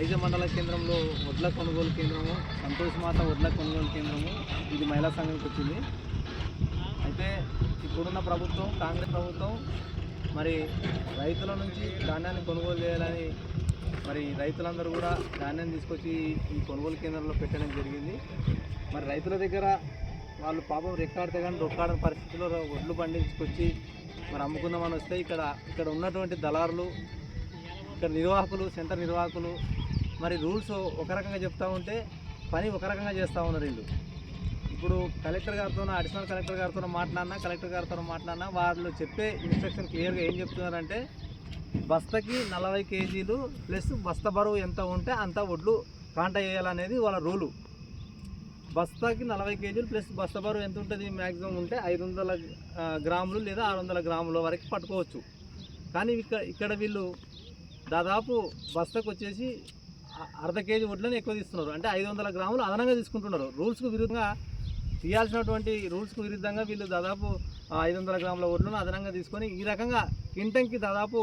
ఐజ మండల కేంద్రంలో వడ్ల కొనుగోలు కేంద్రము సంతోష్ మాత వడ్ల కొనుగోలు కేంద్రము ఇది మహిళా సంఘంకి వచ్చింది. అయితే ఇప్పుడున్న ప్రభుత్వం కాంగ్రెస్ ప్రభుత్వం మరి రైతుల నుంచి ధాన్యాన్ని కొనుగోలు చేయాలని మరి రైతులందరూ కూడా ధాన్యాన్ని తీసుకొచ్చి ఈ కొనుగోలు కేంద్రంలో పెట్టడం జరిగింది. మరి రైతుల దగ్గర వాళ్ళు పాపం రెక్కాడితే కానీ రొక్కాడని పరిస్థితిలో వడ్లు పండించుకొచ్చి మరి అమ్ముకుందామని వస్తే ఇక్కడ ఇక్కడ ఉన్నటువంటి దళారులు ఇక్కడ నిర్వాహకులు సెంటర్ నిర్వాహకులు మరి రూల్స్ ఒక రకంగా చెప్తూ ఉంటే పని ఒక రకంగా చేస్తూ ఉన్నారు వీళ్ళు. ఇప్పుడు కలెక్టర్ గారితో అడిషనల్ కలెక్టర్ గారితో మాట్లాడినా కలెక్టర్ గారితో మాట్లాడినా వాళ్ళు చెప్పే ఇన్స్ట్రక్షన్ క్లియర్గా ఏం చెప్తున్నారంటే బస్తకి నలభై కేజీలు ప్లస్ బస్త బరువు ఎంత ఉంటే అంత వడ్లు కాంట వేయాలనేది వాళ్ళ రూలు. బస్తాకి నలభై కేజీలు ప్లస్ బస్త బరువు ఎంత ఉంటుంది? మ్యాక్సిమం ఉంటే ఐదు వందల గ్రాములు లేదా ఆరు వందల గ్రాముల వరకు పట్టుకోవచ్చు. కానీ ఇక్కడ ఇక్కడ వీళ్ళు దాదాపు బస్తకు వచ్చేసి అర్ధ కేజీ వడ్లను ఎక్కువ తీస్తున్నారు. అంటే ఐదు వందల గ్రాములు అదనంగా తీసుకుంటున్నారు. రూల్స్కు విరుద్ధంగా తీయాల్సినటువంటి రూల్స్కు విరుద్ధంగా వీళ్ళు దాదాపు ఐదు వందల గ్రాముల వడ్లను అదనంగా తీసుకొని ఈ రకంగా క్వింటంకి దాదాపు